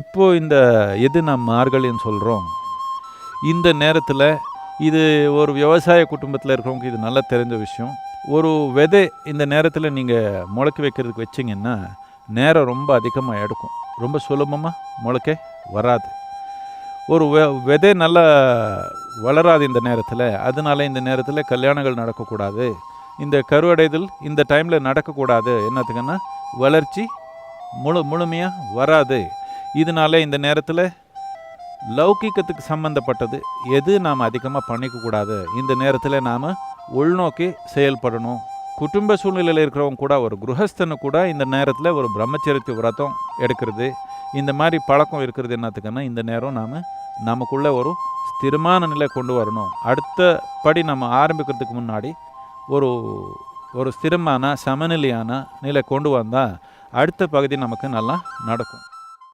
இப்போது இந்த எது நாம் மார்கழின்னு சொல்கிறோம் இந்த நேரத்தில் இது ஒரு விவசாய குடும்பத்தில் இருக்கிறவங்க இது நல்லா தெரிஞ்ச விஷயம். ஒரு விதை இந்த நேரத்தில் நீங்கள் முளைக்க வைக்கிறதுக்கு வச்சிங்கன்னா நேரம் ரொம்ப அதிகமாக எடுக்கும். ரொம்ப சுலபமாக முளைக்க வராது. ஒரு வெ விதை நல்லா வளராது இந்த நேரத்தில் அதனால இந்த நேரத்தில் கல்யாணங்கள் நடக்கக்கூடாது. இந்த கருவடைதல் இந்த டைமில் நடக்கக்கூடாது. என்னத்துக்குன்னா வளர்ச்சி முழு முழுமையாக வராது. இதனால இந்த நேரத்தில் லௌகிக்கத்துக்கு சம்மந்தப்பட்டது எது நாம் அதிகமாக பண்ணிக்கக்கூடாது இந்த நேரத்தில் நாம் உள்நோக்கி செயல்படணும். குடும்ப சூழ்நிலையில் இருக்கிறவங்க கூட ஒரு குருஹஸ்தனு கூட இந்த நேரத்தில் ஒரு பிரம்மச்சரித்து விரதம் எடுக்கிறது. இந்த மாதிரி பழக்கம் இருக்கிறது என்னத்துக்குன்னா இந்த நேரம் நாம் நமக்குள்ளே ஒரு ஸ்திரமான நிலை கொண்டு வரணும். அடுத்த படி நம்ம ஆரம்பிக்கிறதுக்கு முன்னாடி ஒரு ஒரு ஸ்திரமான சமநிலையான நிலை கொண்டு வந்தால் அடுத்த பகுதி நமக்கு நல்லா நடக்கும்.